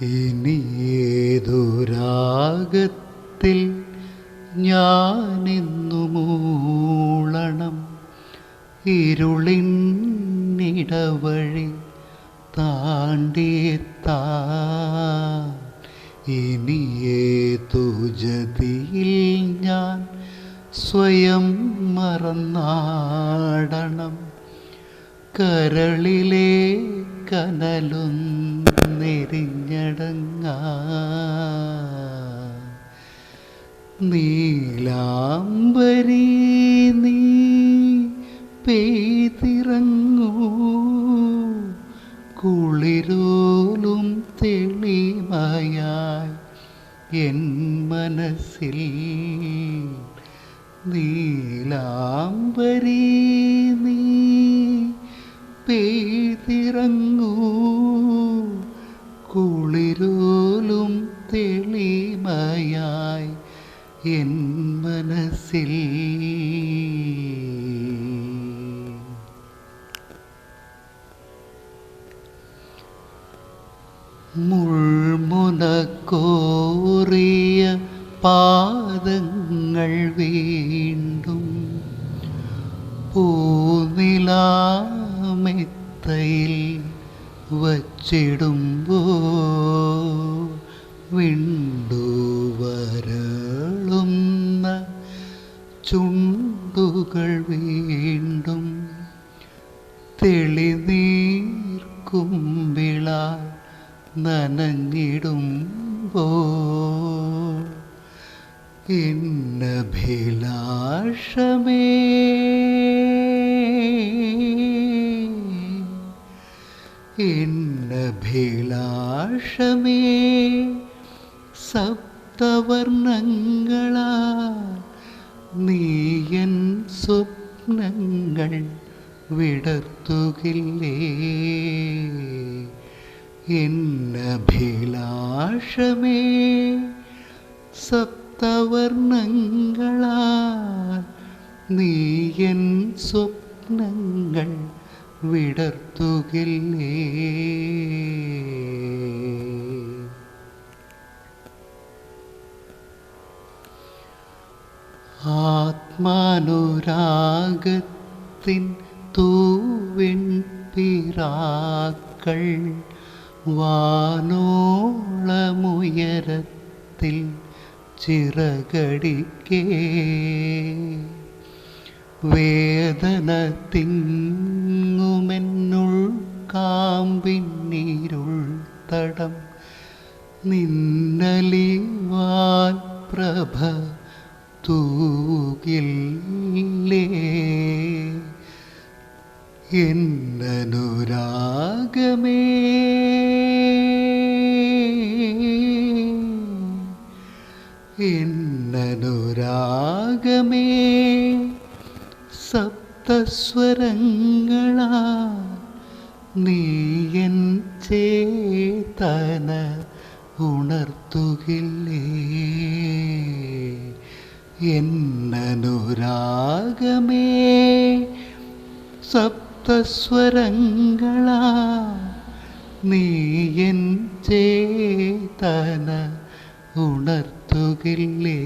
ഇനി ഏതു രാഗത്തിൽ ഞാനിന്നു മൂളണം? ഇരുളിന്നിടവഴി താണ്ടിയെത്താ ഇനി ഏതു ജതിയിൽ ഞാൻ സ്വയം മറന്നാടണം? കരളിലെ കനലൊന്നെരിഞ്ഞടങ്ങാ നീലാംബരി നീ പെയ്തിറങ്ങൂ. കുളിരോലും തെളിമയായി എൻ മനസ്സിൽ. നീലാംബരി നീ പെയ്തിറങ്ങൂ. കുളിരോലും തെളിമയായി എൻ മനസ്സിൽ. മുൾമുനക്കോറിയ പാദങ്ങൾ വീണ്ടും പൂനിലാമെത്തയിൽ വച്ചിടുമ്പോ വിണ്ടുവരളുന്ന ചുണ്ടുകൾ വീണ്ടും തെളിനീർക്കുമ്പിള നനഞ്ഞിടുമ്പോ എന്നഭിലാഷമേ എന്നഭിലാഷമേ സപ്തവർണങ്ങളാ നീയൻ സ്വപ്നങ്ങൾ വിടർത്തുകില്ലേ. എന്നഭിലാഷമേ സപ്തവർണങ്ങളാൽ നീയൻ സ്വപ്നങ്ങൾ വിടർത്തുകില്ലേ? ആത്മാനുരാഗത്തിൻ തൂവിൻ പിറാക്കൾ വാനോളമുയരത്തിൽ ചിറകടിക്കേ. വേദന തിങ്ങുമെന്നുൾ കാമ്പിന്നീരുൾ തടം നിന്നലിവാൻ പ്രഭ തൂകില്ലേ? എന്നനുരാഗമേ? എന്നനുരാഗമേ? സപ്തസ്വരങ്ങളാ. നീയൻ ചേതന ഉണർത്തുകില്ലേ. എന്നനുരാഗമേ. സപ്തസ്വരങ്ങളാ. നീയൻ ചേതന ഉണർത്തുകില്ലേ.